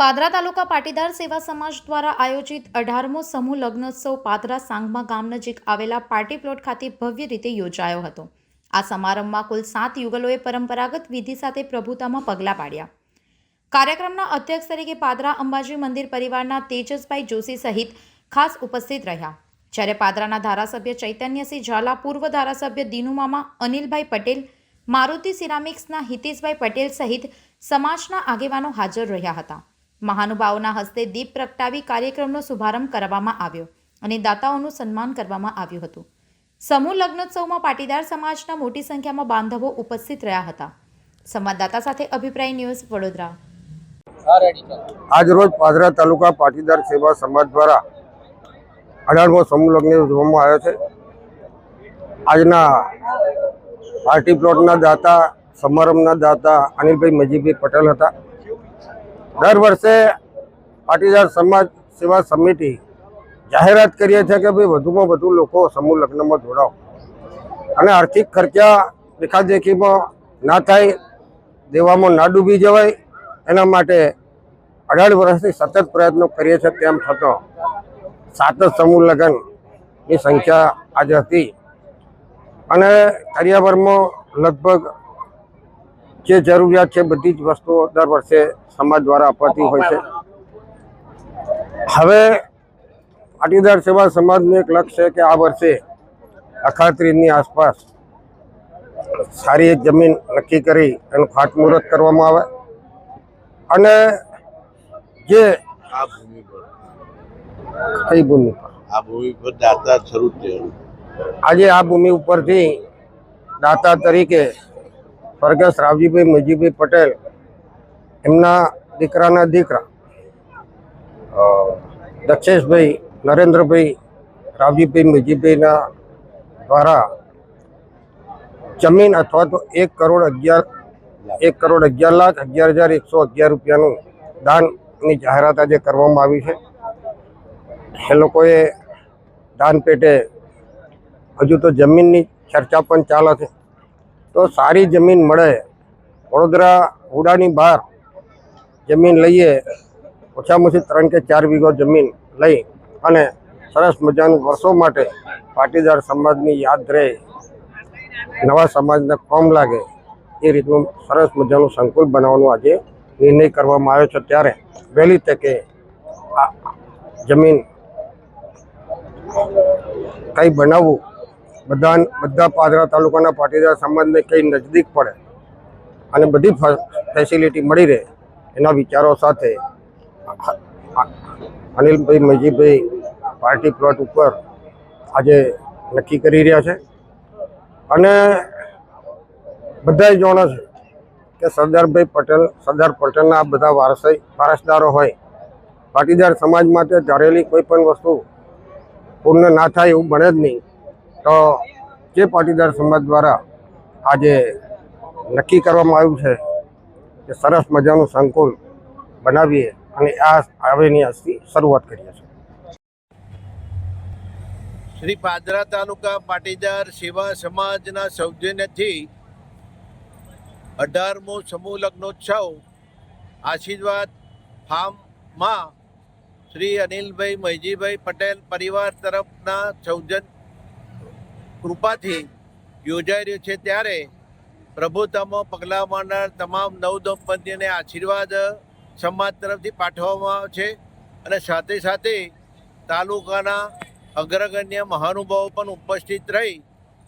પાદરા તાલુકા પાટીદાર સેવા સમાજ દ્વારા આયોજિત અઢારમો સમૂહ લગ્નોત્સવ પાદરા સાંગમા ગામ નજીક આવેલા પાર્ટી પ્લોટ ખાતે ભવ્ય રીતે યોજાયો હતો. આ સમારંભમાં કુલ સાત યુગલોએ પરંપરાગત વિધિ સાથે પ્રભુતામાં પગલાં પાડ્યા. કાર્યક્રમના અધ્યક્ષ તરીકે પાદરા અંબાજી મંદિર પરિવારના તેજસભાઈ જોશી સહિત ખાસ ઉપસ્થિત રહ્યા. જ્યારે પાદરાના ધારાસભ્ય ચૈતન્યસિંહ ઝાલા, પૂર્વ ધારાસભ્ય દિનુમામા, અનિલભાઈ પટેલ, મારુતિ સિરામિક્સના હિતેશભાઈ પટેલ સહિત સમાજના આગેવાનો હાજર રહ્યા હતા. મહાનુભાવોના હસ્તે દીપ પ્રગટાવી કાર્યક્રમનો શુભારંભ કરવામાં આવ્યો અને દાતાઓનું સન્માન કરવામાં આવ્યું હતું. સમૂહ લગ્નોત્સવમાં પાટીદાર સમાજના મોટી સંખ્યામાં બાંધવો ઉપસ્થિત રહ્યા હતા. સંવાદદાતા સાથે અભિપ્રાય ન્યૂઝ વડોદરા. આજરોજ પાદરા તાલુકા પાટીદાર સેવા સમાજ દ્વારા અઢારમો સમૂહ લગ્ન ઉજવવામાં આવ્યો છે. આજના પાર્ટી પ્લોટના દાતા સમારંભના દાતા અનિલભાઈ મજીભાઈ પટેલ હતા. દર વર્ષે પાટીદાર સમાજ સેવા સમિતિ જાહેરાત કરીએ છીએ કે ભાઈ વધુમાં વધુ લોકો સમૂહ લગ્નમાં જોડાઓ. અને આર્થિક ખર્ચા દેખાદેખીમાં ના થાય, દેવામાં ના ડૂબી જવાય, એના માટે અઢાર વર્ષથી સતત પ્રયત્નો કરીએ છીએ તેમ થતો સાત સમૂહ લગ્નની સંખ્યા આજે હતી. અને કરિયાવરમાં લગભગ જે જરૂરિયાત છે બધી જ વસ્તુઓ દર વર્ષે સમાજ દ્વારા અપાતી હોય છે. હવે પાટીદાર સેવા સમાજનું એક લક્ષ્ય છે કે આ વર્ષે અખાત્રીજની આસપાસ સારી એક જમીન નક્કી કરી એનું ખાતમુહૂર્ત કરવામાં આવે. અને જે કઈ ભૂમિ આ ભૂમિ પર દાતા શરૂ થયેલું આજે આ ભૂમિ ઉપરથી દાતા તરીકે સ્વર્ગસ્થ રાવજીભાઈ મજીભાઈ પટેલ એમના દીકરાના દીકરા દક્ષેશભાઈ, નરેન્દ્રભાઈ, રાવજીભાઈ મજીભાઈના દ્વારા જમીન અથવા તો એક કરોડ અગિયાર, એક કરોડ અગિયાર લાખ, અગિયાર હજાર એકસો અગિયાર રૂપિયાનું દાનની જાહેરાત આજે કરવામાં આવી છે. એ લોકોએ દાન પેટે હજુ તો જમીનની ચર્ચા પણ ચાલે છે. તો સારી જમીન મળે. વડોદરા હુડાની બહાર જમીન લઈએ, ઓછામાં ઓછી ત્રણ કે ચાર વીઘો જમીન લઈ અને સરસ મજાનું વર્ષો માટે પાટીદાર સમાજની યાદ રહે. નવા સમાજને કોમ લાગે. એ રીતનું સરસ મજાનું સંકુલ બનાવવાનું આજે નિર્ણય કરવામાં આવ્યો છે. ત્યારે વહેલી તકે આ જમીન કંઈ બનાવવું બધા બધા પાદરા તાલુકાના પાટીદાર સમાજને કંઈ નજદીક પડે અને બધી ફેસિલિટી મળી રહે એના વિચારો સાથે અનિલભાઈ મજીભાઈ પાર્ટી પ્લોટ ઉપર આજે નક્કી કરી રહ્યા છે. અને બધાએ જાણે છે કે સરદારભાઈ પટેલ સરદાર પટેલના આ બધા વારસાઈ વારસદારો હોય, પાટીદાર સમાજ માટે ધારેલી કોઈ પણ વસ્તુ પૂર્ણ ના થાય એવું બને જ નહીં. તો જે પાટીદાર સમાજ દ્વારા આજે નક્કી કરવામાં આવ્યું છે કે સરસ મજાનું સંકુલ બનાવીએ અને આ આવેની આજથી શરૂઆત કરીએ છીએ. શ્રી પાદરા તાલુકા પાટીદાર સેવા સમાજના સૌજન્યથી અઢારમો સમૂહ લગ્નોત્સવ આશીર્વાદ ફાર્મમાં શ્રી અનિલભાઈ મૈજીભાઈ પટેલ પરિવાર તરફના સૌજન કૃપાથી યોજાઈ રહ્યું છે ત્યારે પ્રભુતમો પગલાં માંડનાર તમામ નવ દંપતીને આશીર્વાદ સમાજ તરફથી પાઠવવામાં આવે છે અને સાથે સાથે તાલુકાના અગ્રગણ્ય મહાનુભાવો પણ ઉપસ્થિત રહી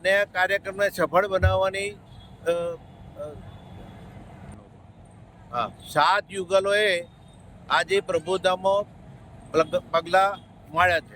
ને આ કાર્યક્રમને સફળ બનાવવાની સાત યુગલોએ આજે પ્રભુધામો પગલાં માળ્યા છે.